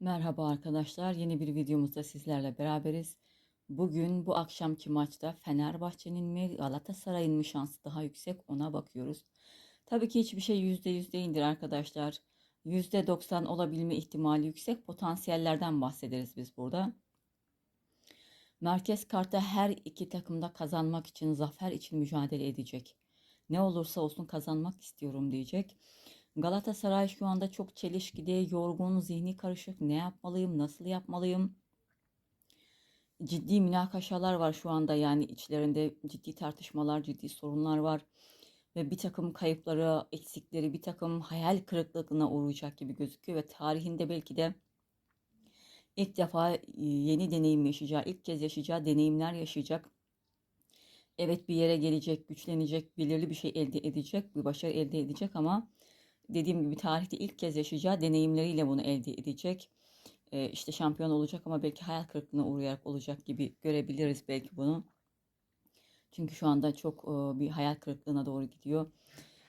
Merhaba arkadaşlar. Yeni bir videomuzda sizlerle beraberiz. Bugün bu akşamki maçta Fenerbahçe'nin mi Galatasaray'ın mı şansı daha yüksek ona bakıyoruz. Tabii ki hiçbir şey %100 değildir arkadaşlar. %90 olabilme ihtimali yüksek potansiyellerden bahsederiz biz burada. Merkez kartta her iki takımda kazanmak için, zafer için mücadele edecek. Ne olursa olsun kazanmak istiyorum diyecek. Galatasaray şu anda çok çelişkide, yorgun, zihni karışık. Ne yapmalıyım, nasıl yapmalıyım? Ciddi münakaşalar var şu anda yani içlerinde ciddi tartışmalar, ciddi sorunlar var. Ve bir takım kayıpları, eksikleri, bir takım hayal kırıklığına uğrayacak gibi gözüküyor. Ve tarihinde belki de ilk defa e, yeni deneyim yaşayacağı, ilk kez yaşayacağı deneyimler yaşayacak. Evet bir yere gelecek, güçlenecek, belirli bir şey elde edecek, bir başarı elde edecek ama dediğim gibi tarihte ilk kez yaşayacağı deneyimleriyle bunu elde edecek. E, işte şampiyon olacak ama belki hayal kırıklığına uğrayarak olacak gibi görebiliriz belki bunu. Çünkü şu anda çok e, bir hayal kırıklığına doğru gidiyor.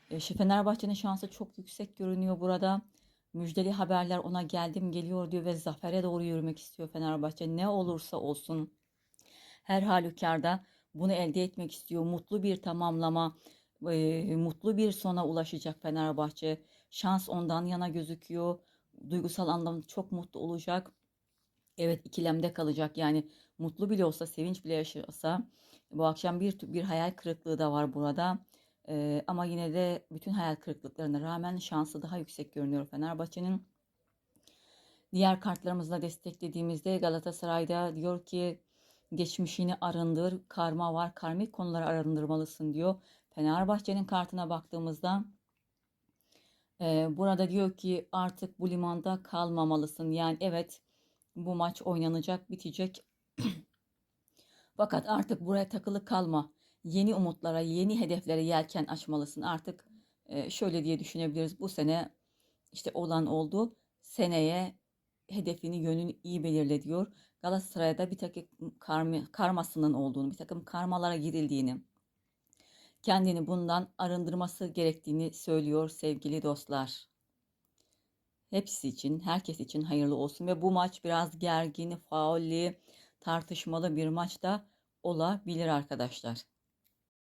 E, Fenerbahçe'nin şansı çok yüksek görünüyor burada. Müjdeli haberler ona geldim geliyor diyor ve zafere doğru yürümek istiyor Fenerbahçe. Ne olursa olsun her halükarda bunu elde etmek istiyor. Mutlu bir tamamlama, e, mutlu bir sona ulaşacak Fenerbahçe. Şans ondan yana gözüküyor. Duygusal anlamda çok mutlu olacak. Evet ikilemde kalacak. Yani mutlu bile olsa, sevinç bile yaşasa bu akşam bir bir hayal kırıklığı da var burada. Ee, ama yine de bütün hayal kırıklıklarına rağmen şansı daha yüksek görünüyor Fenerbahçe'nin. Diğer kartlarımızla desteklediğimizde Galatasaray'da diyor ki geçmişini arındır, karma var, karmik konuları arındırmalısın diyor. Fenerbahçe'nin kartına baktığımızda e, burada diyor ki artık bu limanda kalmamalısın. Yani evet bu maç oynanacak, bitecek. Fakat artık buraya takılı kalma. Yeni umutlara, yeni hedeflere yelken açmalısın. Artık e, şöyle diye düşünebiliriz. Bu sene işte olan oldu. Seneye hedefini, yönünü iyi belirle diyor. Galatasaray'da bir takım karma, karmasının olduğunu, bir takım karmalara girildiğini, kendini bundan arındırması gerektiğini söylüyor sevgili dostlar. Hepsi için, herkes için hayırlı olsun ve bu maç biraz gergin, faulli, tartışmalı bir maç da olabilir arkadaşlar.